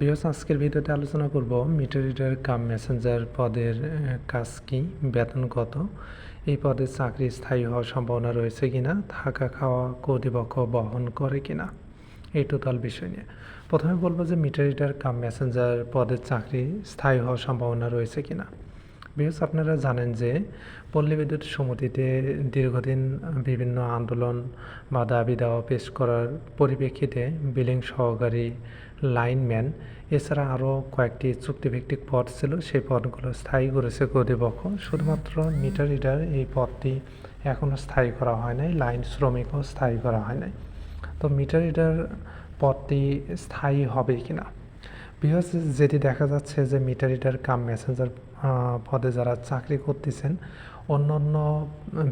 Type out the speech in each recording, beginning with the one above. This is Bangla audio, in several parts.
বিহস, আজকের ভিডিওতে আলোচনা করব মিটার রিডার কাম মেসেঞ্জার পদের কাজ কি, বেতন কত, এই পদে চাকরি স্থায়ী হওয়ার সম্ভাবনা রয়েছে কিনা, থাকা খাওয়া কর্তৃপক্ষ বহন করে কিনা, এই টোটাল বিষয় নিয়ে। প্রথমে বলব যে মিটার রিডার কাম মেসেঞ্জার পদের চাকরি স্থায়ী হওয়ার সম্ভাবনা রয়েছে কিনা। বিকজ আপনারা জানেন যে পল্লী বিদ্যুৎ সমিতিতে দীর্ঘদিন বিভিন্ন আন্দোলন বা দাবি দাওয়া পেশ করার পরিপ্রেক্ষিতে বিলিং সহকারী লাইনম্যান, এছাড়া আরও কয়েকটি চুক্তিভিত্তিক পদ ছিল। সেই পদগুলো স্থায়ী করেছে কর্তৃপক্ষ। শুধুমাত্র মিটার রিডার এই পদটি এখনও স্থায়ী করা হয় নাই, লাইন শ্রমিকও স্থায়ী করা হয় নাই। তো মিটার রিডার পদটি স্থায়ী হবে কিনা? বিকজ যেটি দেখা যাচ্ছে যে মিটার রিডার কাম মেসেঞ্জার পদে যারা চাকরি করতেছেন অন্য অন্য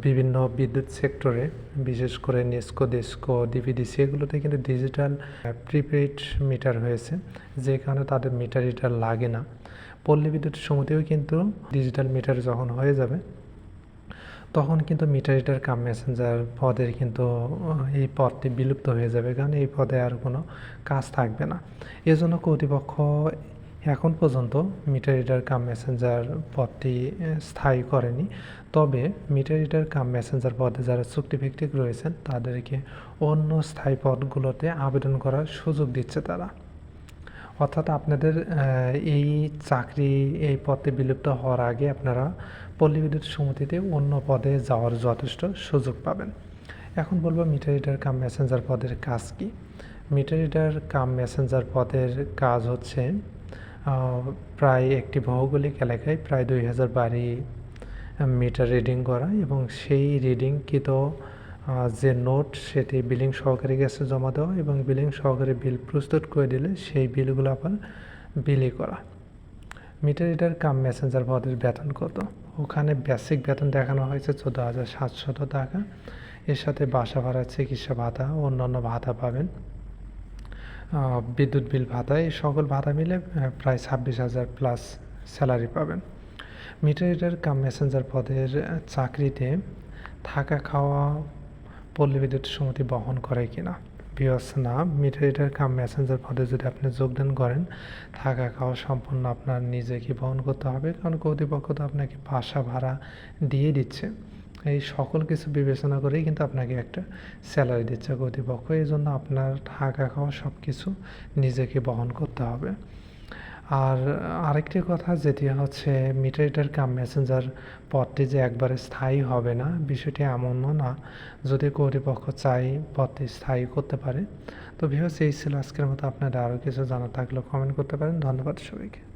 বিভিন্ন বিদ্যুৎ সেক্টরে, বিশেষ করে নেস্কো দেস্কো ডিপিডিসি এগুলোতে কিন্তু ডিজিটাল প্রিপেড মিটার হয়েছে, যে কারণে তাদের মিটার রিডার লাগে না। পল্লী বিদ্যুৎ সমিতিও কিন্তু ডিজিটাল মিটার যখন হয়ে যাবে তখন কিন্তু মিটার রিডার কাম মেসেঞ্জার পদের কিন্তু এই পদটি বিলুপ্ত হয়ে যাবে, কারণ এই পদে আর কোনো কাজ থাকবে না। এজন্য কর্তৃপক্ষ এখন পর্যন্ত মিটার রিডার কাম মেসেঞ্জার পদটি স্থায়ী করেনি। তবে মিটার রিডার কাম মেসেঞ্জার পদে যারা চুক্তিভিত্তিক রয়েছেন, তাদেরকে অন্য স্থায়ী পদগুলোতে আবেদন করার সুযোগ দিচ্ছে তারা। অর্থাৎ আপনাদের এই চাকরি, এই পদে বিলুপ্ত হওয়ার আগে আপনারা পল্লী বিদ্যুৎ সমিতিতে অন্য পদে যাওয়ার যথেষ্ট সুযোগ পাবেন। এখন বলব মিটার রিডার কাম মেসেঞ্জার পদের কাজ কি? মিটার রিডার কাম মেসেঞ্জার পদের কাজ হচ্ছে প্রায় একটি ভৌগোলিক এলাকায় প্রায় দুই হাজার বাড়ি মিটার রিডিং করা এবং সেই রিডিংকৃত যে নোট, সেটি বিলিং সহকারী কাছে জমা দেওয়া এবং বিলিং সহকারী বিল প্রস্তুত করে দিলে সেই বিলগুলো আবার বিলি করা। মিটার রিডার কাম মেসেঞ্জার পদের বেতন কত? ওখানে বেসিক বেতন দেখানো হয়েছে চোদ্দ হাজার সাতশত টাকা। এর সাথে বাসা ভাড়া, চিকিৎসা ভাতা, অন্যান্য ভাতা পাবেন। বিদ্যুৎ বিল ভাতা, এই সকল ভাতা মিলে প্রায় ছাব্বিশ হাজার প্লাস স্যালারি পাবেন। মিটার রিডার কাম মেসেঞ্জার পদের চাকরিতে থাকা খাওয়া পল্লী বিদ্যুৎ সমিতি বহন করে কিনা। বিয়স না মিটার কাম মেসেঞ্জার পদে যদি আপনি যোগদান করেন, থাকা খাওয়া সম্পূর্ণ আপনার নিজেকে বহন করতে হবে, কারণ কর্তৃপক্ষ তো আপনাকে বাসা ভাড়া দিয়ে দিচ্ছে। এই সকল কিছু বিবেচনা করেই কিন্তু আপনাকে একটা স্যালারি দিচ্ছে কর্তৃপক্ষ। এই জন্য আপনার থাকা খাওয়া সব কিছু নিজেকে বহন করতে হবে। আর আরেকটি কথা যেটি হচ্ছে মিটারিটার কাম মেসেঞ্জার পথটি যে একবারে স্থায়ী হবে না, বিষয়টি এমনও না যদি কর্তৃপক্ষ চাই পথটি স্থায়ী করতে পারে। তো ভিউস এই ছিল আজকের মতো। আপনারা আরও কিছু জানা থাকলে কমেন্ট করতে পারেন। ধন্যবাদ সবাইকে।